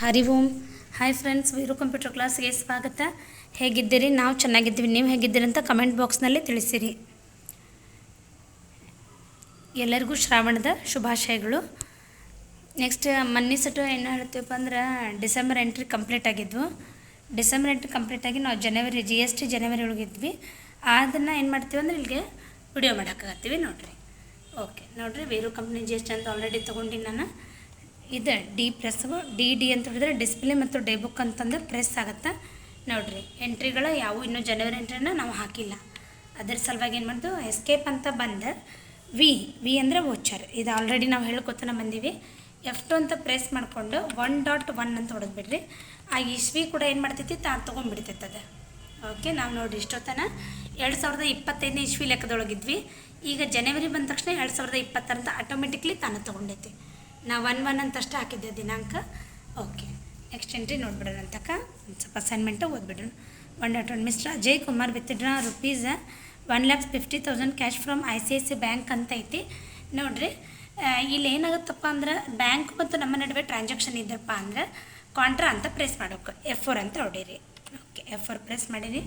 Hari Om. Hi friends Veeru computer ಕ್ಲಾಸ್ಗೆ ಸ್ವಾಗತ. ಹೇಗಿದ್ದೀರಿ? ನಾವು ಚೆನ್ನಾಗಿದ್ದೀವಿ. ನೀವು ಹೇಗಿದ್ದೀರಿ ಅಂತ ಕಮೆಂಟ್ ಬಾಕ್ಸ್ನಲ್ಲಿ ತಿಳಿಸಿರಿ. ಎಲ್ಲರಿಗೂ ಶ್ರಾವಣದ ಶುಭಾಶಯಗಳು. ನೆಕ್ಸ್ಟ್ ಮೊನ್ನೆ ಸಟು ಏನು ಹೇಳ್ತೀವಪ್ಪ ಅಂದ್ರೆ ಡಿಸೆಂಬರ್ ಎಂಟ್ರಿ ಕಂಪ್ಲೀಟ್ ಆಗಿದ್ವು. ಡಿಸೆಂಬರ್ ಎಂಟ್ರಿ ಕಂಪ್ಲೀಟ್ ಆಗಿ ನಾವು ಜನವರಿ ಜಿ ಎಸ್ ಟಿ ಜನವರಿ ಒಳಗಿದ್ವಿ ಅದನ್ನು ಏನು ಮಾಡ್ತೀವಿ ಅಂದ್ರೆ, ಇಲ್ಲಿಗೆ ವಿಡಿಯೋ ಮಾಡೋಕ್ಕಾಗತ್ತೀವಿ. ನೋಡಿರಿ. ಓಕೆ ನೋಡಿರಿ Veeru company G S T ಅಂತ ಆಲ್ರೆಡಿ ತೊಗೊಂಡು ನಾನು. ಇದು. ಡಿ ಪ್ರೆಸ್ಸು ಡಿ ಡಿ ಅಂತ ಹೇಳಿದ್ರೆ ಡಿಸ್ಪ್ಲೇ ಮತ್ತು ಡೇ ಬುಕ್ ಅಂತಂದ್ರೆ ಪ್ರೆಸ್ ಆಗುತ್ತೆ. ನೋಡಿರಿ ಎಂಟ್ರಿಗಳು ಯಾವು ಇನ್ನೂ ಜನವರಿ ಎಂಟ್ರಿನ ನಾವು ಹಾಕಿಲ್ಲ. ಅದ್ರ ಸಲುವಾಗಿ ಏನು ಮಾಡ್ದು? ಎಸ್ಕೇಪ್ ಅಂತ ಬಂದು. ವಿ ವಿ ಅಂದರೆ ವೋಚರ್ ಇದು ಆಲ್ರೆಡಿ ನಾವು ಹೇಳ್ಕೊತಾನೆ ಬಂದೀವಿ. ಎಫ್ ಟು ಅಂತ ಪ್ರೆಸ್ ಮಾಡಿಕೊಂಡು ಒನ್ ಡಾಟ್ ಒನ್ ಅಂತ ಹೊಡೆದ್ಬಿಡ್ರಿ ಆ ಇಸ್ವಿ ಕೂಡ ಏನು ಮಾಡ್ತೈತಿ? ತಾನು ತೊಗೊಂಡ್ಬಿಡ್ತೈತೆ ಅದು ಓಕೆ ನಾವು ನೋಡಿ ಇಷ್ಟೊತ್ತನ. ಎರಡು ಸಾವಿರದ ಇಪ್ಪತ್ತೈದನೇ ಇಸ್ವಿ ಲೆಕ್ಕದೊಳಗಿದ್ವಿ. ಈಗ ಜನವರಿ ಬಂದ ತಕ್ಷಣ ಎರಡು ಸಾವಿರದ ಇಪ್ಪತ್ತರಂತ ಆಟೋಮೆಟಿಕ್ಲಿ ತಾನು ತೊಗೊಂಡೈತಿ. ನಾವು ಒನ್ ಒನ್ ಅಂತಷ್ಟು ಹಾಕಿದ್ದೆ ದಿನಾಂಕ. ಓಕೆ ನೆಕ್ಸ್ಟ್ ಎಂಟ್ರಿ ನೋಡ್ಬಿಡೋಣ ಅಂತಕ ಒಂದು ಸ್ವಲ್ಪ assignment ಓದ್ಬಿಡೋಣ. One dot one mister Ajay Kumar withdraw rupees one lakhs fifty thousand cash from I C I C bank ಅಂತ ಐತಿ. ನೋಡಿರಿ ಇಲ್ಲಿ ಏನಾಗುತ್ತಪ್ಪ ಅಂದ್ರೆ ಬ್ಯಾಂಕ್ ಮತ್ತು ನಮ್ಮ ನಡುವೆ ಟ್ರಾನ್ಸಾಕ್ಷನ್ ಇದ್ದಪ್ಪ ಅಂದ್ರೆ ಕಾಂಟ್ರಾ ಅಂತ ಪ್ರೆಸ್ ಮಾಡಬೇಕು. ಎಫ್ ಫೋರ್ ಅಂತ ಹೊಡೀರಿ ಓಕೆ ಎಫ್ ಫೋರ್ ಪ್ರೆಸ್ ಮಾಡಿರಿ.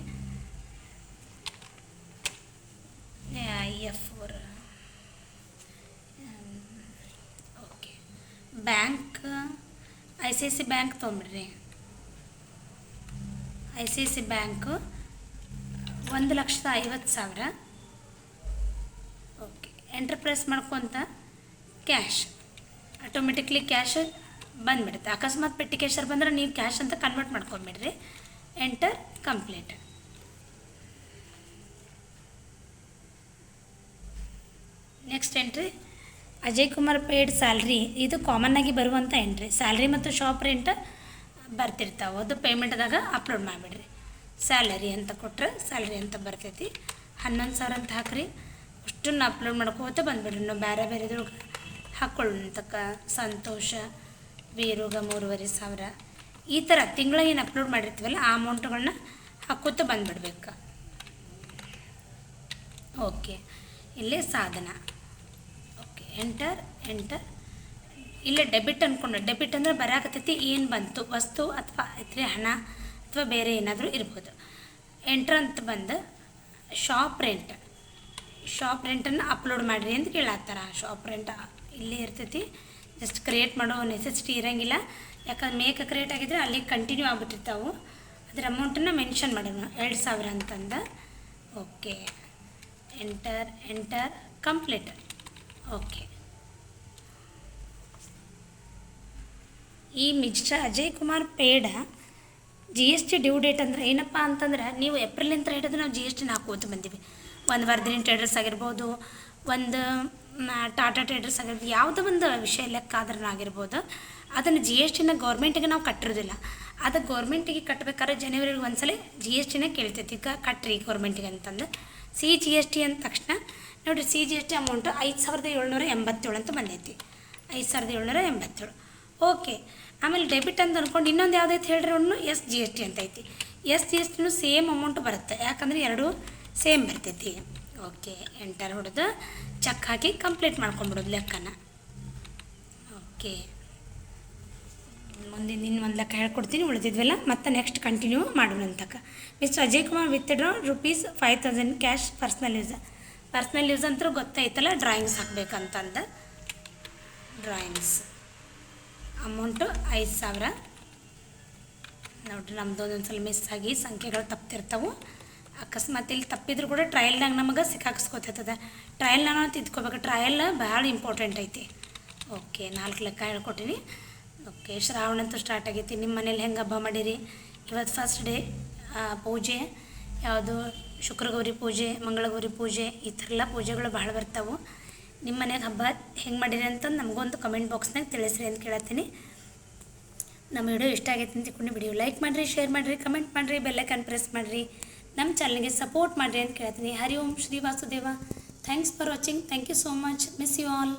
F four okay bank, I C I C bank ತೊಗೊಂಬಿಡ್ರಿ. I C I C bank ಒಂದು ಲಕ್ಷದ ಐವತ್ತು ಸಾವಿರ. ಓಕೆ, ಎಂಟರ್ಪ್ರೈಸ್ ಮಾಡ್ಕೊತ ಕ್ಯಾಶ್. ಆಟೋಮೆಟಿಕ್ಲಿ ಕ್ಯಾಶ್ ಬಂದುಬಿಡುತ್ತೆ. ಅಕಸ್ಮಾತ್ ಪೆಟ್ಟಿ ಕ್ಯಾಶರ್ ಬಂದರೆ ನೀವು ಕ್ಯಾಶ್ ಅಂತ convert ಮಾಡ್ಕೊಂಬಿಡ್ರಿ. Enter complete next entry Ajay Kumar paid salary ಇದು ಕಾಮನ್ ಆಗಿ ಬರುವಂಥ ಎಂಟ್ರಿ ಸ್ಯಾಲ್ರಿ ಮತ್ತು ಶಾಪ್ ರೆಂಟ್ ಬರ್ತಿರ್ತಾವೆ. ಅದು ಪೇಮೆಂಟ್ದಾಗ ಅಪ್ಲೋಡ್ ಮಾಡಿಬಿಡ್ರಿ. ಸ್ಯಾಲರಿ ಅಂತ ಕೊಟ್ಟರೆ ಸ್ಯಾಲ್ರಿ ಅಂತ ಬರ್ತೈತಿ. ಹನ್ನೊಂದು ಸಾವಿರ ಅಂತ ಹಾಕ್ರಿ. ಅಷ್ಟನ್ನು ಅಪ್ಲೋಡ್ ಮಾಡ್ಕೋತ ಬಂದ್ಬಿಡ್ರಿ. ನಾವು ಬೇರೆ ಬೇರೆದ್ರೊಳಗೆ ಹಾಕ್ಕೊಳ್ಳೋಂತಕ್ಕ ಸಂತೋಷ, ವೀರೋಗ, ಮೂರುವರೆ ಸಾವಿರ. ಈ ಥರ ತಿಂಗಳ ಏನು ಅಪ್ಲೋಡ್ ಮಾಡಿರ್ತೀವಲ್ಲ, ಆ ಅಮೌಂಟ್ಗಳನ್ನ ಹಾಕೋತ ಬಂದುಬಿಡ್ಬೇಕು. ಓಕೆ ಇಲ್ಲೇ ಸಾಧನ. ಎಂಟರ್ ಎಂಟರ್ ಇಲ್ಲೇ ಡೆಬಿಟ್ ಅಂದ್ಕೊಂಡು ಡೆಬಿಟ್ ಅಂದರೆ ಬರಾಕತ್ತೈತಿ ಏನು ಬಂತು? ವಸ್ತು ಅಥವಾ ಇದ್ರೆ ಹಣ ಅಥವಾ ಬೇರೆ ಏನಾದರೂ ಇರ್ಬೋದು. ಎಂಟ್ರ್ ಅಂತ ಬಂದು ಶಾಪ್ ರೆಂಟ್ ಶಾಪ್ ರೆಂಟನ್ನು ಅಪ್ಲೋಡ್ ಮಾಡಿರಿ ಅಂತ ಕೇಳತ್ತಾರ. ಶಾಪ್ ರೆಂಟ್ ಇಲ್ಲೇ ಇರ್ತೈತಿ. ಜಸ್ಟ್ ಕ್ರಿಯೇಟ್ ಮಾಡೋ ನೆಸೆಸಿಟಿ ಇರೋಂಗಿಲ್ಲ. ಯಾಕಂದ್ರೆ ಮೇಕ ಕ್ರಿಯೇಟ್ ಆಗಿದ್ರೆ ಅಲ್ಲಿ ಕಂಟಿನ್ಯೂ ಆಗ್ಬಿಟ್ಟಿರ್ತಾವೆ ಅದ್ರ ಅಮೌಂಟನ್ನು ಮೆನ್ಷನ್ ಮಾಡೋಣ ಎರಡು ಸಾವಿರ ಅಂತಂದು. Okay enter enter complete okay ಈ mister Ajay Kumar paid G S T due date ಅಂದ್ರೆ ಏನಪ್ಪ ಅಂತಂದ್ರೆ ನೀವು ಏಪ್ರಿಲಿಂದ ಹಿಡಿದು ನಾವು ಜಿ ಎಸ್ ಟಿನ ಹಾಕೋತ ಬಂದೀವಿ. ಒಂದು ವರ್ದಿನ ಟ್ರೇಡರ್ಸ್ ಆಗಿರ್ಬೋದು, ಒಂದು ಟಾಟಾ ಟ್ರೇಡರ್ಸ್ ಆಗಿರ್ಬೋದು, ಯಾವುದೋ ಒಂದು ವಿಷಯ ಲೆಕ್ಕ ಆದ್ರೂ ಆಗಿರ್ಬೋದು, ಅದನ್ನು ಜಿ ಎಸ್ ಟಿನ ಗೌರ್ಮೆಂಟಿಗೆ ನಾವು ಕಟ್ಟಿರೋದಿಲ್ಲ. ಅದು ಗೌರ್ಮೆಂಟಿಗೆ ಕಟ್ಟಬೇಕಾದ್ರೆ ಜನವರಿಗೆ ಒಂದ್ಸಲ ಜಿ ಎಸ್ ಟಿನ ಕೇಳ್ತೈತಿ. ಈಗ ಕಟ್ಟ್ರಿ ಗೌರ್ಮೆಂಟಿಗೆ ಅಂತಂದು. ಸಿ ಜಿ ಎಸ್ ಟಿ ಅಂದ ತಕ್ಷಣ ನೋಡಿರಿ C G S T amount ಐದು ಸಾವಿರದ ಏಳ್ನೂರ ಎಂಬತ್ತೇಳು ಅಂತ ಬಂದೈತಿ. ಐದು ಸಾವಿರದ ಏಳ್ನೂರ ಎಂಬತ್ತೇಳು. ಓಕೆ ಆಮೇಲೆ ಡೆಬಿಟ್ ಅಂತ ಅಂದ್ಕೊಂಡು ಇನ್ನೊಂದು ಯಾವುದೈತೆ ಹೇಳ್ರಿ ಅವನು? ಎಸ್ ಜಿ ಎಸ್ ಟಿ ಅಂತ ಐತಿ. ಎಸ್ ಜಿ ಎಸ್ ಟಿನೂ ಸೇಮ್ ಅಮೌಂಟ್ ಬರುತ್ತೆ. ಯಾಕಂದರೆ ಎರಡು ಸೇಮ್ ಬರ್ತೈತಿ. ಓಕೆ ಎಂಟರ್ ಹೊಡೆದು ಚೆಕ್ ಹಾಕಿ ಕಂಪ್ಲೀಟ್ ಮಾಡ್ಕೊಂಬಿಡೋದು ಲೆಕ್ಕನ. ಓಕೆ ಮುಂದಿನ ಒಂದು ಲೆಕ್ಕ ಹೇಳ್ಕೊಡ್ತೀನಿ, ಉಳಿದಿದ್ವಲ್ಲ. ಮತ್ತೆ ನೆಕ್ಸ್ಟ್ ಕಂಟಿನ್ಯೂ ಮಾಡೋಣ ಅಂತಕ mister Ajay Kumar withdraw rupees five thousand cash personal use personal use ಅಂತೂ ಗೊತ್ತೈತಲ್ಲ ಡ್ರಾಯಿಂಗ್ಸ್ ಹಾಕ್ಬೇಕಂತಂದು. ಡ್ರಾಯಿಂಗ್ಸ್ ಅಮೌಂಟು ಐದು ಸಾವಿರ. ನೋಡಿರಿ, ನಮ್ದು ಒಂದೊಂದು ಸಲ ಮಿಸ್ ಆಗಿ ಸಂಖ್ಯೆಗಳು ತಪ್ತಿರ್ತವೆ. ಅಕಸ್ಮಾತ್ ಇಲ್ಲಿ ತಪ್ಪಿದ್ರು ಕೂಡ ಟ್ರಯಲ್ನಾಗ ನಮಗೆ ಸಿಕ್ಕಾಕ್ಸ್ಕೊತೈತದ. ಟ್ರಯಲ್ನ ನಾವು ತಿದ್ಕೋಬೇಕು. ಟ್ರಯಲ್ ಭಾಳ ಇಂಪಾರ್ಟೆಂಟ್ ಐತಿ. ಓಕೆ ನಾಲ್ಕು ಲೆಕ್ಕ ಹೇಳ್ಕೊಟ್ಟಿನಿ. ಓಕೆ ಶ್ರಾವಣ ಅಂತೂ ಸ್ಟಾರ್ಟ್ ಆಗೈತಿ. ನಿಮ್ಮ ಮನೇಲಿ ಹೆಂಗೆ ಹಬ್ಬ ಮಾಡಿರಿ? ಇವತ್ತು ಫಸ್ಟ್ ಡೇ ಪೂಜೆ. ಯಾವುದು ಶುಕ್ರಗೌರಿ ಪೂಜೆ, ಮಂಗಳಗೌರಿ ಪೂಜೆ, ಈ ಥರ ಎಲ್ಲ ಪೂಜೆಗಳು ಭಾಳ ಬರ್ತಾವೆ. ನಿಮ್ಮ ಮನೆಗೆ ಹಬ್ಬ ಹೆಂಗೆ ಮಾಡಿರಿ ಅಂತಂದು ನಮಗೊಂದು ಕಮೆಂಟ್ ಬಾಕ್ಸ್ನಾಗ ತಿಳಿಸ್ರಿ ಅಂತ ಕೇಳತ್ತೀನಿ. ನಮ್ಮ ವಿಡಿಯೋ ಇಷ್ಟ ಆಗೈತೆ ಅಂತ ತಿಳ್ಕೊಂಡು ವಿಡಿಯೋ ಲೈಕ್ ಮಾಡಿರಿ ಶೇರ್ ಮಾಡಿರಿ ಕಮೆಂಟ್ ಮಾಡಿರಿ ಬೆಲ್ಲೈಕನ್ ಪ್ರೆಸ್ ಮಾಡಿರಿ. ನಮ್ಮ ಚಾನಲ್ಗೆ ಸಪೋರ್ಟ್ ಮಾಡಿರಿ ಅಂತ ಕೇಳ್ತೀನಿ Hari Om Shri Vasudeva. Thanks for watching thank you so much miss you all